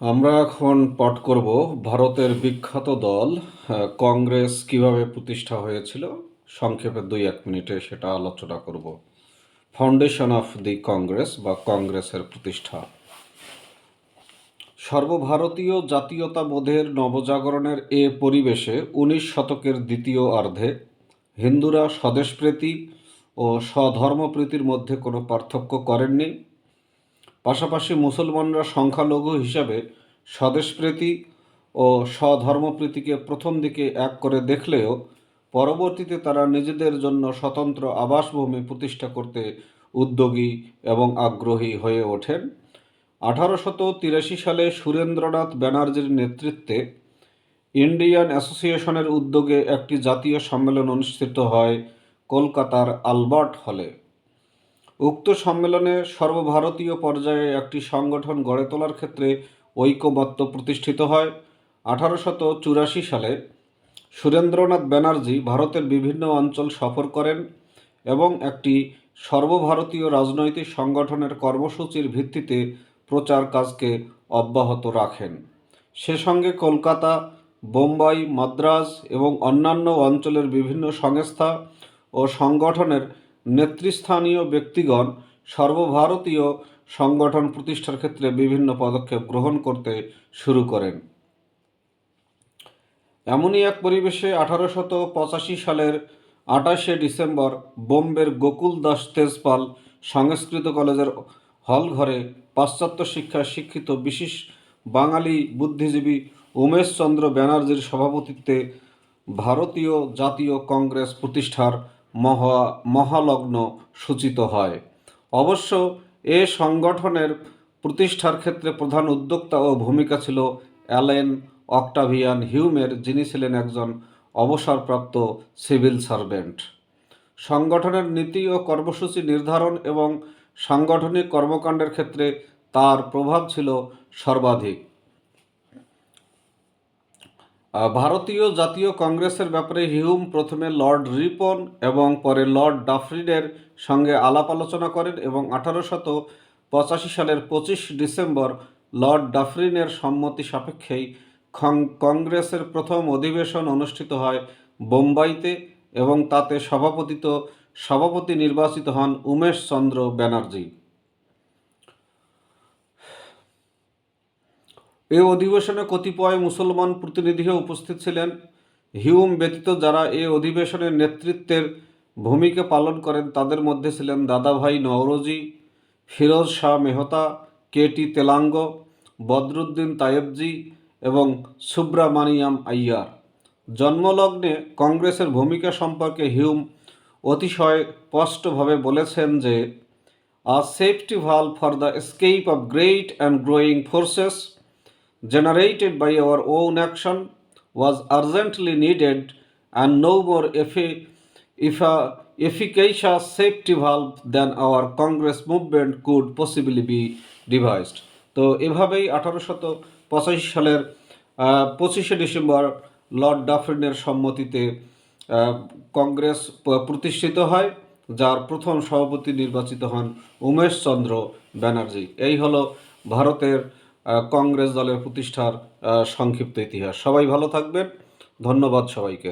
আমরা এখন পাঠ করব ভারতের বিখ্যাত দল কংগ্রেস কীভাবে প্রতিষ্ঠা হয়েছিল। সংক্ষেপে দুই, এক মিনিটে সেটা আলোচনা করব। ফাউন্ডেশন অফ দি কংগ্রেস বা কংগ্রেসের প্রতিষ্ঠা। সর্বভারতীয় জাতীয়তাবোধের নবজাগরণের এ পরিবেশে উনিশ শতকের দ্বিতীয় অর্ধে হিন্দুরা স্বদেশপ্রীতি ও স্বধর্মপ্রীতির মধ্যে কোনো পার্থক্য করেননি। পাশাপাশি মুসলমানরা সংখ্যালঘু হিসাবে স্বদেশপ্রীতি ও স্বধর্মপ্রীতিকে প্রথম দিকে এক করে দেখলেও পরবর্তীতে তারা নিজেদের জন্য স্বতন্ত্র আবাসভূমি প্রতিষ্ঠা করতে উদ্যোগী এবং আগ্রহী হয়ে ওঠেন। আঠারোশত তিরাশি সালে সুরেন্দ্রনাথ ব্যানার্জির নেতৃত্বে ইন্ডিয়ান অ্যাসোসিয়েশনের উদ্যোগে একটি জাতীয় সম্মেলন অনুষ্ঠিত হয় কলকাতার আলবার্ট হলে। উক্ত সম্মেলনে সর্বভারতীয় পর্যায়ে একটি সংগঠন গড়ে তোলার ক্ষেত্রে ঐকমত্য প্রতিষ্ঠিত হয়। আঠারোশত চুরাশি সালে সুরেন্দ্রনাথ ব্যানার্জি ভারতের বিভিন্ন অঞ্চল সফর করেন এবং একটি সর্বভারতীয় রাজনৈতিক সংগঠনের কর্মসূচির ভিত্তিতে প্রচার কাজকে অব্যাহত রাখেন। সে সঙ্গে কলকাতা, বোম্বাই, মাদ্রাজ এবং অন্যান্য অঞ্চলের বিভিন্ন সংস্থা ও সংগঠনের নেতৃস্থানীয় ব্যক্তিগণ সর্বভারতীয় সংগঠন প্রতিষ্ঠার ক্ষেত্রে বিভিন্ন পদক্ষেপ গ্রহণ করতে শুরু করেন। এমনই এক পরিবেশে আঠারোশত পঁচাশি সালের আঠাশে ডিসেম্বর বোম্বের গোকুল দাস তেজপাল সংস্কৃত কলেজের হলঘরে পাশ্চাত্য শিক্ষায় শিক্ষিত বিশেষ বাঙালি বুদ্ধিজীবী উমেশচন্দ্র ব্যানার্জির সভাপতিত্বে ভারতীয় জাতীয় কংগ্রেস প্রতিষ্ঠার মহা, মহালগ্ন সূচিত হয়। অবশ্য এ সংগঠনের প্রতিষ্ঠার ক্ষেত্রে প্রধান উদ্যোক্তা ও ভূমিকা ছিল অ্যালেন অক্টাভিয়ান হিউমের, যিনি ছিলেন একজন অবসরপ্রাপ্ত সিভিল সার্ভেন্ট। সংগঠনের নীতি ও কর্মসূচি নির্ধারণ এবং সাংগঠনিক কর্মকাণ্ডের ক্ষেত্রে তার প্রভাব ছিল সর্বাধিক। ভারতীয় জাতীয় কংগ্রেসের ব্যাপারে হিউম প্রথমে লর্ড রিপন এবং পরে লর্ড ডাফরিনের সঙ্গে আলাপ আলোচনা করেন এবং আঠারোশত পঁচাশি সালের পঁচিশ ডিসেম্বর লর্ড ডাফরিনের সম্মতি সাপেক্ষেই কংগ্রেসের প্রথম অধিবেশন অনুষ্ঠিত হয় বোম্বাইতে এবং তাতে সভাপতিত্ব, সভাপতি নির্বাচিত হন উমেশ চন্দ্র ব্যানার্জি। এই অধিবেশনে কতিপয় মুসলমান প্রতিনিধিও উপস্থিত ছিলেন। হিউম ব্যতীত যারা এই অধিবেশনের নেতৃত্বের ভূমিকা পালন করেন, তাদের মধ্যে ছিলেন দাদাভাই নওরোজি, ফিরোজ শাহ মেহতা, কে টি তেলাঙ্গ, বদরুদ্দিন তায়েবজি এবং সুব্রামানিয়াম আইয়ার। জন্মলগ্নে কংগ্রেসের ভূমিকা সম্পর্কে হিউম অতিশয় স্পষ্টভাবে বলেছেন যে আ safety valve for the escape of great and growing forces generated by our own action was urgently needed and no more effi- effa- efficacious safety valve than our Congress movement could possibly be devised. তো এভাবেই আঠারোশত পঁচাশি সালের পঁচিশে December Lord ডাফরিনের সম্মতিতে কংগ্রেস প্রতিষ্ঠিত হয় যার প্রথম সভাপতি নির্বাচিত হন উমেশ চন্দ্র ব্যানার্জি এই হলো ভারতের কংগ্রেস দলের প্রতিষ্ঠার সংক্ষিপ্ত ইতিহাস। সবাই ভালো থাকবেন। ধন্যবাদ সবাইকে।